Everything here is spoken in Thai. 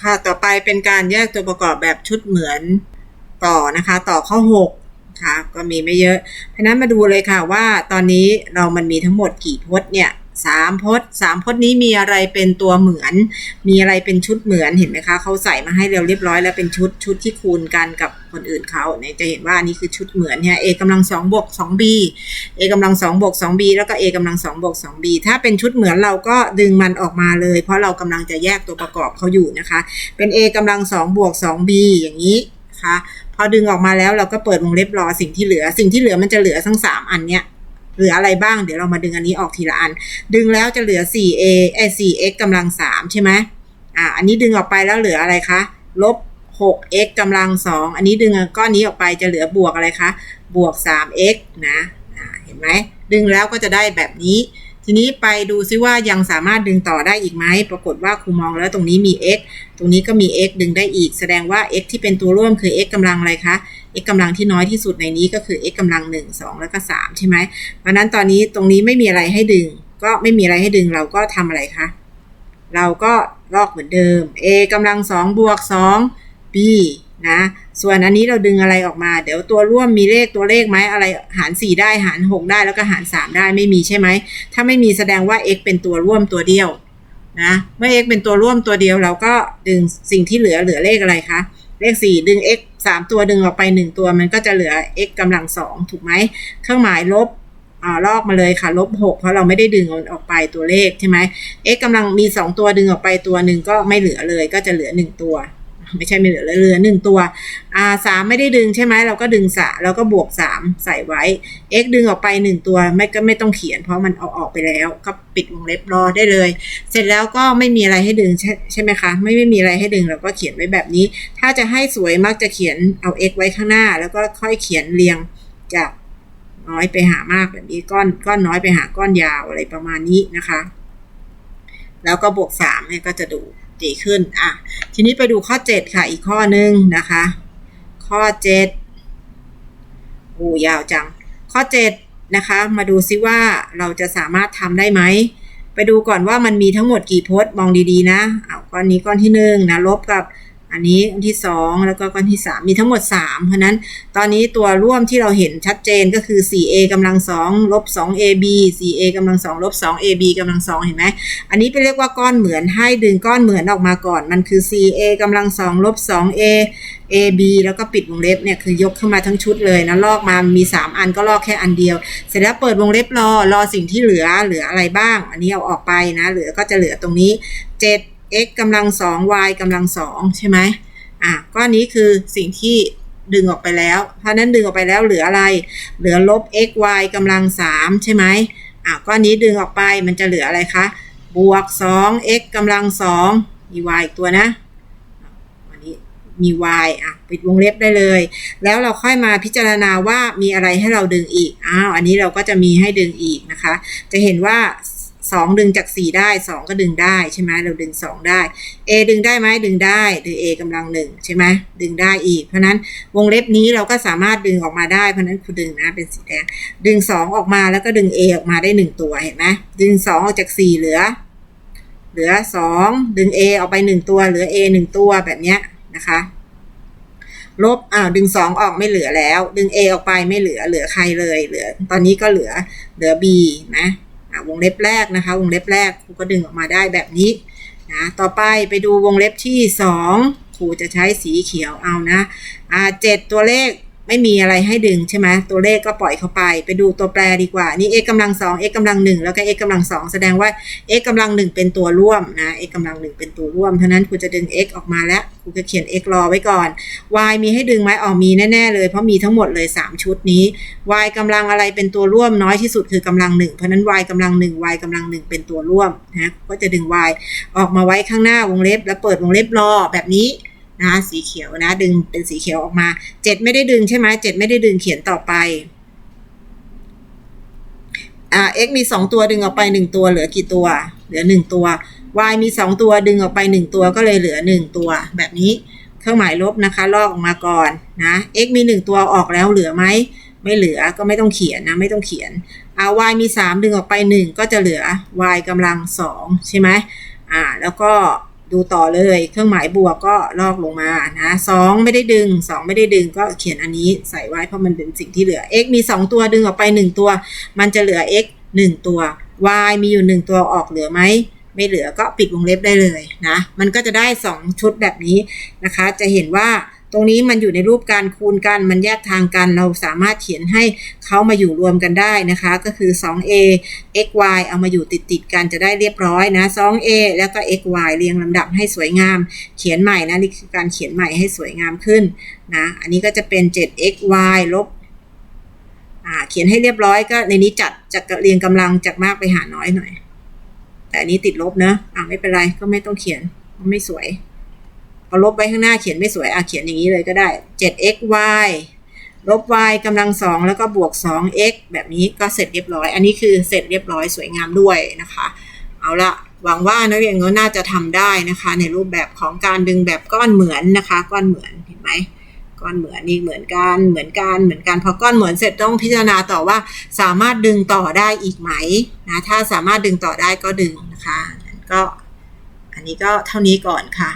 ค่ะต่อไปเป็นการแยกตัวประกอบแบบชุดเหมือนต่อนะคะ ต่อข้อ6ค่ะก็มีไม่เยอะเพราะฉะนั้นมาดูเลยค่ะว่าตอนนี้เรามันมีทั้งหมดกี่พจน์เนี่ย สามพจน์สามพจน์นี้มีอะไรเป็นตัวเหมือน มีอะไรเป็นชุดเหมือนเห็นไหมคะเขาใส่มาให้เร็วเรียบร้อยแล้วเป็นชุดชุดที่คูณกันกับคนอื่นเขาเนี่ยจะเห็นว่าอันนี้คือชุดเหมือนเนี่ย a กำลังสองบวกสอง b a กำลังสองบวกสอง b แล้วก็ a กำลังสองบวกสอง b ถ้าเป็นชุดเหมือนเราก็ดึงมันออกมาเลย เพราะเรากำลังจะแยกตัวประกอบเขาอยู่นะคะ เป็น a กำลังสองบวกสอง b อย่างนี้นะคะพอดึงออกมาแล้วเราก็เปิดวงเล็บรอสิ่งที่เหลือ สิ่งที่เหลือมันจะเหลือทั้งสามอันเนี้ย เหลืออะไรบ้าง เดี๋ยวเรามาดึงอันนี้ออกทีละอัน ดึงแล้วจะเหลือ 4a เอ้ 4x กำลัง 3 ใช่ไหมอ่า อันนี้ดึงออกไปแล้วเหลืออะไรคะ ลบ 6x กำลัง 2 อันนี้ดึงก้อนนี้ออกไปจะเหลือบวกอะไรคะ บวก 3x นะ อ่า เห็นไหม ดึงแล้วก็จะได้แบบนี้ ทีนี้ไปดูซิว่ายังสามารถดึงต่อได้อีกไหม ปรากฏว่าครูมองแล้วตรงนี้มี x ตรงนี้ก็มี x ดึงได้อีก แสดงว่า x ที่เป็นตัวร่วมคือ x กำลังอะไรคะ x กำลังที่น้อยที่สุดในนี้ก็คือ x กำลัง 1 2 แล้วก็ 3 ใช่ไหม เพราะนั้นตอนนี้ตรงนี้ไม่มีอะไรให้ดึง ก็ไม่มีอะไรให้ดึงเราก็ทำอะไรคะ เราก็ลอกเหมือนเดิม a กำลัง2บวก2 b นะ ส่วนอันนี้เราดึงอะไรออกมา เดี๋ยวตัวร่วมมีเลขตัวเลขไหมอะไรหาร 4 ได้หาร 6 ได้แล้วก็หาร 3 ได้ไม่มีใช่ไหม ถ้าไม่มีแสดงว่า x เป็นตัวร่วมตัวเดียวนะเมื่อ x เป็นตัวร่วมตัวเดียวเราก็ดึงสิ่งที่เหลือเหลือเลขอะไรคะเลข 4 ดึง x 3 ตัวดึงออกไป 1 ตัวมันก็จะเหลือ x กำลัง 2 ถูกไหมเครื่องหมายลบอ่าลอกมาเลยค่ะลบ 6 เพราะเราไม่ได้ดึงออกไปตัวเลขใช่ไหม x กำลังมี 2 ตัวดึงออกไปตัวหนึ่งก็ไม่เหลือเลยก็จะเหลือ 1 ตัว ไม่ใช่ไม่เหลือเลยเหลือหนึ่งตัว r สามไม่ได้ดึงใช่ไหมเราก็ดึงสะเราก็บวก3ใส่ไว้ x ดึงออกไป1ตัวไม่ก็ไม่ต้องเขียน เพราะมันเอาออกไปแล้ว ก็ปิดวงเล็บรอได้เลย เสร็จแล้วก็ไม่มีอะไรให้ดึงใช่ใช่ไหมคะไม่ไม่มีอะไรให้ดึงเราก็เขียนไว้แบบนี้ ถ้าจะให้สวยมักจะเขียนเอา x ไว้ข้างหน้า แล้วก็ค่อยเขียนเรียงจากน้อยไปหามากแบบนี้ก้อนก้อนน้อยไปหาก้อนยาวอะไรประมาณนี้นะคะ แล้วก็บวก3เนี่ยก็จะดู ดีขึ้นอะทีนี้ไปดูข้อ 7 ค่ะ อีกข้อหนึ่งนะคะ ข้อ7โอ้ยาวจัง ข้อ 7 นะคะ มาดูซิว่าเราจะสามารถทำได้ไหม ไปดูก่อนว่ามันมีทั้งหมดกี่โพสต์มองดีๆ นะเอาก้อนนี้ก้อนที่1นะลบกับ อันนี้ก้อนที่ 2 แล้วก็ก้อนที่ 3 มีทั้งหมด 3 เพราะนั้นตอนนี้ตัวร่วมที่เราเห็นชัดเจนก็คือ 4a กำลัง2ลบ 2ab 4a กำลัง2ลบ 2ab กำลัง2เห็นไหมอันนี้ไปเรียกว่าก้อนเหมือนให้ดึงก้อนเหมือนออกมาก่อน มันคือ 4a กำลัง2ลบ 2a ab แล้วก็ปิดวงเล็บเนี่ยคือยกขึ้นมาทั้งชุดเลยนะลอกมามี 3 อันก็ลอกแค่อันเดียว เสร็จแล้วเปิดวงเล็บรอรอสิ่งที่เหลือเหลืออะไรบ้าง อันนี้เอาออกไปนะเหลือก็จะเหลือตรงนี้ x กำลัง2 y กำลัง2ใช่ไหมอะก็อันนี้คือสิ่งที่ดึงออกไปแล้ว เพราะนั้นดึงออกไปแล้วเหลืออะไร เหลือลบ x y กำลัง3ใช่ไหมอะก็อันนี้ดึงออกไปมันจะเหลืออะไรคะ บวก 2x กำลัง2มี y อีกตัวนะอันนี้มี y อะปิดวงเล็บได้เลย แล้วเราค่อยมาพิจารณาว่ามีอะไรให้เราดึงอีก อ้าว อันนี้เราก็จะมีให้ดึงอีกนะคะ จะเห็นว่า 2ดึงจาก4ได้2ก็ดึงได้ใช่ไหมเราดึง2ได้ a ดึงได้ไหมดึงได้ดึง a กำลังหนึ่งใช่ไหมดึงได้อีก เพราะนั้นวงเล็บนี้เราก็สามารถดึงออกมาได้ เพราะนั้นคุณดึงนะเป็นสีแดงดึง2องออกมาแล้วก็ดึง a ออกมาได้1ตัวเห็นไหมดึง2ออกจาก4เหลือ เหลือ2ดึง a ออกไป1ตัว เหลือ a 1ตัวแบบเนี้ยนะคะลบอ้าวดึง2องออกไม่เหลือแล้ว ดึง a ออกไปไม่เหลือเหลือใครเลยเหลือ ตอนนี้ก็เหลือเหลือ b นะ วงเล็บแรกนะคะ วงเล็บแรกครูก็ดึงออกมาได้แบบนี้นะต่อไปไปดูวงเล็บที่ 2ครูจะใช้สีเขียวเอานะอ่าเจ็ดตัวเลข ไม่มีอะไรให้ดึงใช่ไหมตัวเลขก็ปล่อยเข้าไป ไปดูตัวแปรดีกว่า นี่ x กำลังสอง x กำลังหนึ่งแล้วก็ x กำลังสองแสดงว่า x กำลังหนึ่งเป็นตัวร่วมนะ x กำลังหนึ่งเป็นตัวร่วมเพราะนั้นครูจะดึง x ออกมาแล้วครูจะเขียน x รอไว้ก่อน y มีให้ดึงไหมอ๋อมีแน่ๆเลยเพราะมีทั้งหมดเลย 3 ชุดนี้ y กำลังอะไรเป็นตัวร่วมน้อยที่สุดคือกำลังหนึ่งเพราะนั้น y กำลังหนึ่ง y กำลังหนึ่งเป็นตัวร่วมนะก็จะดึง y ออกมาไว้ข้างหน้า วงเล็บ แล้วเปิดวงเล็บรอแบบนี้ นะคะสีเขียวนะ ดึงเป็นสีเขียวออกมาเจ็ดไม่ได้ดึงใช่ไหมเจ็ดไม่ได้ดึงเขียนต่อไปอ่า x มีสองตัวดึงออกไปหนึ่งตัว เหลือกี่ตัว เหลือหนึ่งตัว y มีสองตัวดึงออกไปหนึ่งตัวก็เลยเหลือหนึ่งตัว แบบนี้เครื่องหมายลบนะคะ ลอกออกมาก่อนนะ x มีหนึ่งตัวออกแล้วเหลือไหมไม่เหลือก็ไม่ต้องเขียนนะไม่ต้องเขียนอ่า y มีสามดึงออกไปหนึ่งก็จะเหลือ y กำลังสองใช่ไหมอ่า แล้วก็ ดูต่อเลยเครื่องหมายบวกก็ลอกลงมานะสองไม่ได้ดึงสองไม่ได้ดึงก็เขียนอันนี้ใส่ไว้เพราะมันเป็นสิ่งที่เหลือ x มี 2 ตัวดึงออกไป 1 ตัว มันจะเหลือ x 1 ตัว y มีอยู่ 1 ตัวออกเหลือไหมไม่เหลือก็ปิดวงเล็บได้เลยนะ มันก็จะได้ 2 ชุดแบบนี้นะคะ จะเห็นว่า รงนี้มันอยู่ในรูปการคูณกัน มันแยกทางกัน เราสามารถเขียนให้เขามาอยู่รวมกันได้นะคะ ก็คือ 2a x y เอามาอยู่ติดติดกันจะได้เรียบร้อยนะ 2a แล้วก็ x y เรียงลำดับให้สวยงาม เขียนใหม่นะนี่คือการเขียนใหม่ให้สวยงามขึ้นนะ อันนี้ก็จะเป็น 7x y ลบเขียนให้เรียบร้อยก็ในนี้จัดจากเรียงกำลังจากมากไปหาน้อยหน่อย แต่อันนี้ติดลบเนอะอ่าไม่เป็นไรก็ไม่ต้องเขียนไม่สวย พอลบไว้ข้างหน้าเขียนไม่สวยอะเขียนอย่างนี้เลยก็ได้ 7xy ลบ y กำลังสองแล้วก็บวก 2x แบบนี้ก็เสร็จเรียบร้อย อันนี้คือเสร็จเรียบร้อยสวยงามด้วยนะคะ เอาละหวังว่านักเรียนก็น่าจะทำได้นะคะ ในรูปแบบของการดึงแบบก้อนเหมือนนะคะ ก้อนเหมือนเห็นไหมก้อนเหมือนนี่เหมือนกันเหมือนกันเหมือนกันพอก้อนเหมือนเสร็จต้องพิจารณาต่อว่า สามารถดึงต่อได้อีกไหมนะถ้าสามารถดึงต่อได้ก็ดึงนะคะก็อันนี้ก็เท่านี้ก่อนค่ะ